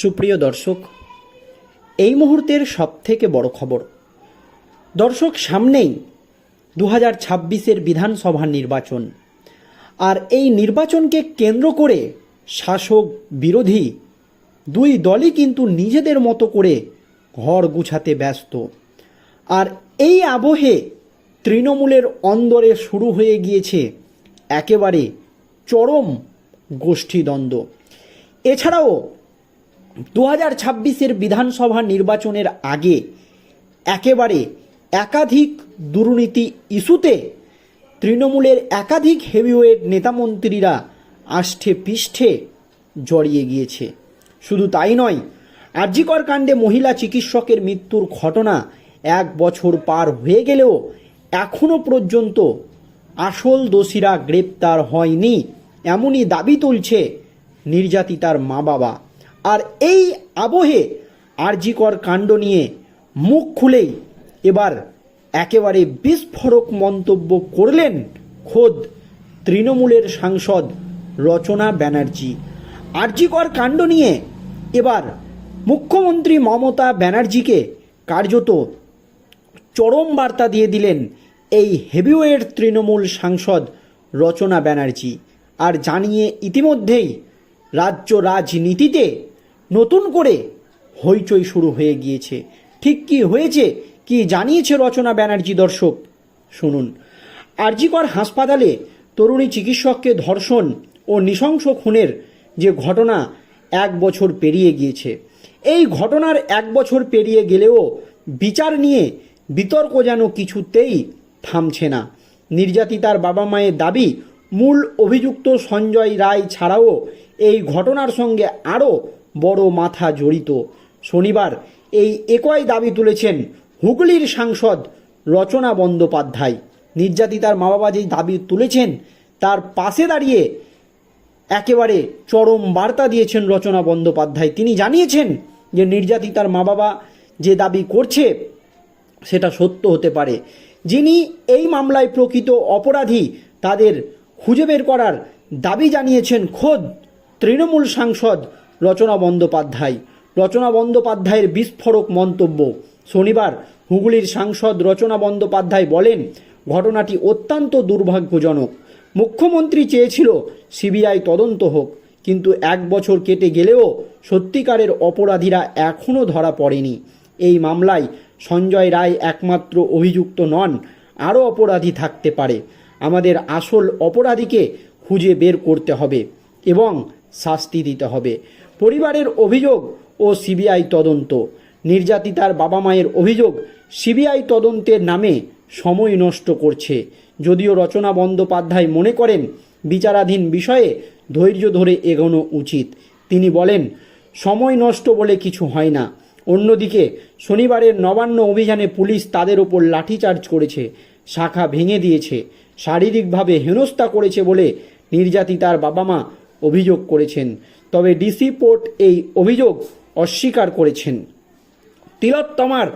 সুপ্রিয় দর্শক, এই মুহূর্তের সবথেকে বড় খবর। দর্শক, সামনেই দু হাজার ছাব্বিশের বিধানসভা নির্বাচন। আর এই নির্বাচনকে কেন্দ্র করে শাসক বিরোধী দুই দলই কিন্তু নিজেদের মতো করে ঘর গুছাতে ব্যস্ত। আর এই আবহে তৃণমূলের অন্দরে শুরু হয়ে গিয়েছে একেবারে চরম গোষ্ঠীদ্বন্দ্ব। এছাড়াও দু হাজার ছাব্বিশের বিধানসভা নির্বাচনের আগে একেবারে একাধিক দুর্নীতি ইস্যুতে তৃণমূলের একাধিক হেভিওয়েট নেতামন্ত্রীরা আষ্ঠে পৃষ্ঠে জড়িয়ে গিয়েছে। শুধু তাই নয় আর্যিকর কাণ্ডে মহিলা চিকিৎসকের মৃত্যুর ঘটনা এক বছর পার হয়ে গেলেও এখনও পর্যন্ত আসল দোষীরা গ্রেপ্তার হয়নি, এমনই দাবি তুলছে নির্যাতিতার মা বাবা আর এই আবহে আরজিকর কাণ্ড নিয়ে মুখ খুলেই এবার একেবারে বিস্ফোরক মন্তব্য করলেন খোদ তৃণমূলের সাংসদ রচনা ব্যানার্জি। আরজিকর কাণ্ড নিয়ে এবার মুখ্যমন্ত্রী মমতা ব্যানার্জিকে কার্যত চরম বার্তা দিয়ে দিলেন এই হেভিওয়েট তৃণমূল সাংসদ রচনা ব্যানার্জি। আর জানিয়ে ইতিমধ্যেই রাজ্য রাজনীতিতে নতুন করে হইচই শুরু হয়ে গিয়েছে। ঠিক কি হয়েছে, কি জানিয়েছে রচনা ব্যানার্জি দর্শক? শুনুন। আরজিকর হাসপাতালে তরুণী চিকিৎসককে ধর্ষণ ও নৃশংস খুনের যে ঘটনা এক বছর পেরিয়ে গিয়েছে। এই ঘটনার এক বছর পেরিয়ে গেলেও বিচার নিয়ে বিতর্ক যেন কিছুতেই থামছে না। নির্যাতিতার বাবা মায়ের দাবি, মূল অভিযুক্ত সঞ্জয় রায় ছাড়াও এই ঘটনার সঙ্গে আরও বড় মাথা জড়িত। শনিবার এই একই দাবি তুলেছেন হুগলির সাংসদ রচনা বন্দ্যোপাধ্যায়। নির্যাতিতার মা বাবা যেই দাবি তুলেছেন, তার পাশে দাঁড়িয়ে একেবারে চরম বার্তা দিয়েছেন রচনা বন্দ্যোপাধ্যায়। তিনি জানিয়েছেন যে নির্যাতিতার মা বাবা যে দাবি করছে, সেটা সত্য হতে পারে। যিনি এই মামলায় প্রকৃত অপরাধী, তাদের খুঁজে বের করার দাবি জানিয়েছেন খোদ তৃণমূল সাংসদ রচনা বন্দ্যোপাধ্যায়। রচনা বন্দ্যোপাধ্যায়ের বিস্ফোরক মন্তব্য। শনিবার হুগলির সাংসদ রচনা বন্দ্যোপাধ্যায় বলেন, ঘটনাটি অত্যন্ত দুর্ভাগ্যজনক। মুখ্যমন্ত্রী চেয়েছিল সিবিআই তদন্ত হোক, কিন্তু এক বছর কেটে গেলেও সত্যিকারের অপরাধীরা এখনও ধরা পড়েনি। এই মামলায় সঞ্জয় রায় একমাত্র অভিযুক্ত নন, আরও অপরাধী থাকতে পারে। আমাদের আসল অপরাধীকে খুঁজে বের করতে হবে এবং শাস্তি দিতে হবে। পরিবারের অভিযোগ ও সিবিআই তদন্ত। নির্যাতিতার বাবা মায়ের অভিযোগ সিবিআই তদন্তের নামে সময় নষ্ট করছে। যদিও রচনা বন্দ্যোপাধ্যায় মনে করেন, বিচারাধীন বিষয়ে ধৈর্য ধরে এগোনো উচিত। তিনি বলেন, সময় নষ্ট বলে কিছু হয় না। অন্যদিকে, শনিবারের নবান্ন অভিযানে পুলিশ তাদের ওপর লাঠিচার্জ করেছে, শাখা ভেঙে দিয়েছে, শারীরিকভাবে হেনস্থা করেছে বলে নির্যাতিতার বাবা মা অভিযোগ করেছেন। তবে ডিসি পোর্ট এই অভিযোগ অস্বীকার করেছেন। তিলোত্তমার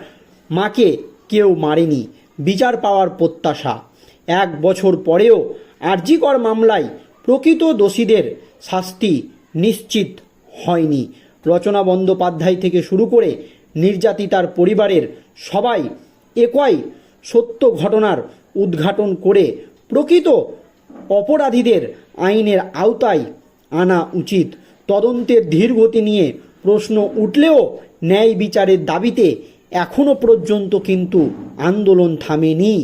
মাকে কেউ মারেনি, বিচার পাওয়ার প্রত্যাশা। এক বছর পরেও আরজিকর মামলায় প্রকৃত দোষীদের শাস্তি নিশ্চিত হয়নি। রচনা বন্দ্যোপাধ্যায় থেকে শুরু করে নির্যাতিতার পরিবারের সবাই একই সত্য ঘটনার উদ্ঘাটন করে প্রকৃত অপরাধীদের আইনের আওতায় আনা উচিত। তদন্তের ধীরগতি নিয়ে প্রশ্ন উঠলেও ন্যায় বিচারের দাবিতে এখনও পর্যন্ত কিন্তু আন্দোলন থামেনি।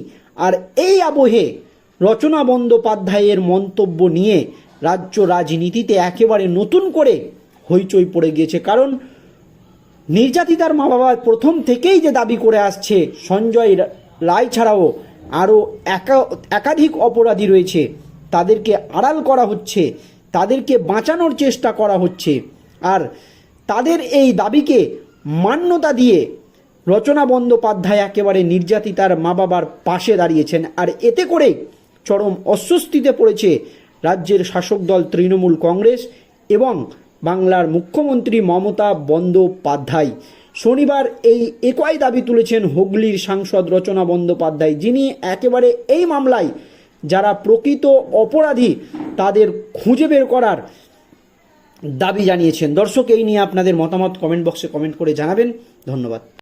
আর এই আবহে রচনা বন্দ্যোপাধ্যায়ের মন্তব্য নিয়ে রাজ্য রাজনীতিতে একেবারে নতুন করে হইচই পড়ে গিয়েছে। কারণ নির্যাতিতার মা বাবা প্রথম থেকেই যে দাবি করে আসছে, সঞ্জয় রায় ছাড়াও আরও একা, একাধিক অপরাধী রয়েছে। তাদেরকে আড়াল করা হচ্ছে তাদেরকে বাঁচানোর চেষ্টা করা হচ্ছে। আর তাদের এই দাবিকে মান্যতা দিয়ে রচনা বন্দ্যোপাধ্যায় একেবারে নির্যাতিতার মা বাবার পাশে দাঁড়িয়েছেন। আর এতে করে চরম অস্বস্তিতে পড়েছে রাজ্যের শাসক দল তৃণমূল কংগ্রেস এবং বাংলার মুখ্যমন্ত্রী মমতা বন্দ্যোপাধ্যায়। শনিবার এই একই দাবি তুলেছেন হুগলির সাংসদ রচনা বন্দ্যোপাধ্যায়, যিনি একেবারে এই মামলায় যারা প্রকৃত অপরাধী, তাদের খুঁজে বের করার দাবি জানিয়েছেন। দর্শক, এই নিয়ে আপনাদের মতামত কমেন্ট বক্সে কমেন্ট করে জানাবেন। ধন্যবাদ।